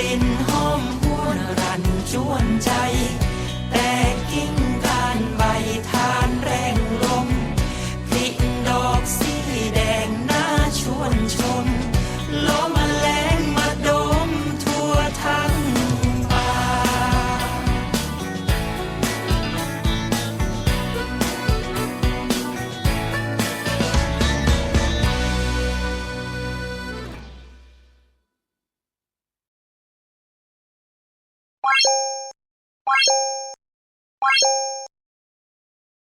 ลิ่นหอมหวนรันชวนใจ